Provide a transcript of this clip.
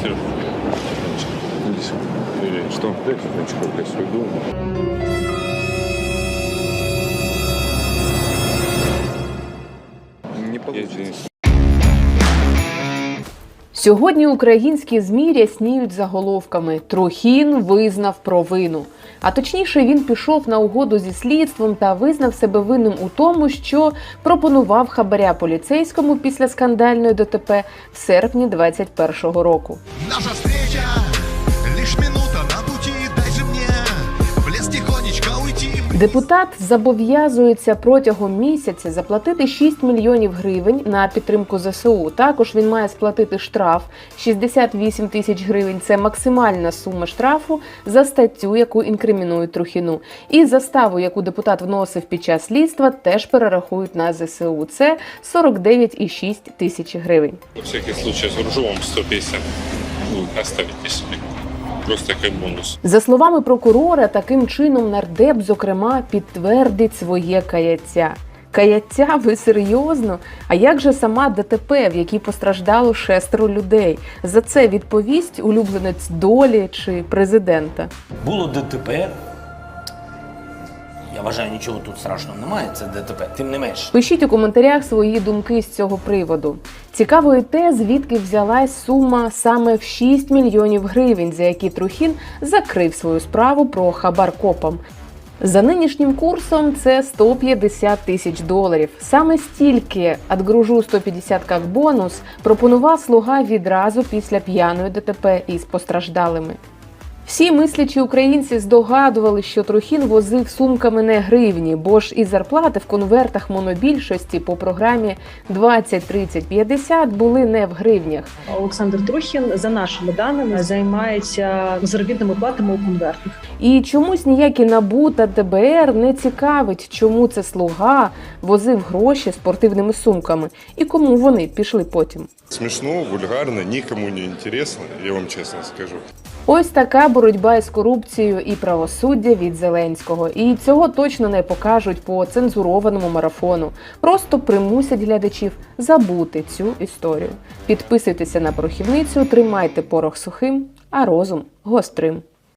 Сереж, Или что? Дай секундочку, я свою думаю. Не получится. Сьогодні українські ЗМІ рясніють заголовками Трухін визнав провину. А точніше, він пішов на угоду зі слідством та визнав себе винним у тому, що пропонував хабаря поліцейському після скандальної ДТП в серпні 21-го року. Депутат зобов'язується протягом місяця заплатити 6 мільйонів гривень на підтримку ЗСУ. Також він має сплатити штраф 68 тисяч гривень. Це максимальна сума штрафу за статтю, яку інкримінують Трухіну. І заставу, яку депутат вносив під час слідства, теж перерахують на ЗСУ. Це 49,6 тисяч гривень. На всякий случай заружу вам 150. Вы оставите Просто как бонус. За словами прокурора, таким чином нардеп, зокрема, підтвердить своє каяття. Каяття, ви серйозно? А як же сама ДТП, в якій постраждало шестеро людей? За це відповість улюбленець долі чи президента? Було ДТП. Я вважаю, нічого тут страшного немає, це ДТП. Тим не менш, Пишіть у коментарях свої думки з цього приводу. Цікаво і те, звідки взялась сума саме в 6 мільйонів гривень, за які Трухін закрив свою справу про хабар копам. За нинішнім курсом це 150 тисяч доларів. Саме стільки «Отгружу 150 як бонус пропонував слуга відразу після п'яної ДТП із постраждалими. Всі мислячі українці здогадували, що Трухін возив сумками не гривні, бо ж і зарплати в конвертах монобільшості по програмі 20, 30, 50 були не в гривнях. Олександр Трухін, за нашими даними, займається заробітними платами у конвертах. І чомусь ніякі НАБУ та ДБР не цікавить, чому це слуга возив гроші спортивними сумками і кому вони пішли потім. Смешно, вульгарно, никому не интересно, я вам честно скажу. Ось така боротьба із корупцією і правосуддя від Зеленського. І цього точно не покажуть по цензурованому марафону. Просто примусять глядачів забути цю історію. Підписуйтеся на порохівницю, тримайте порох сухим, а розум гострим.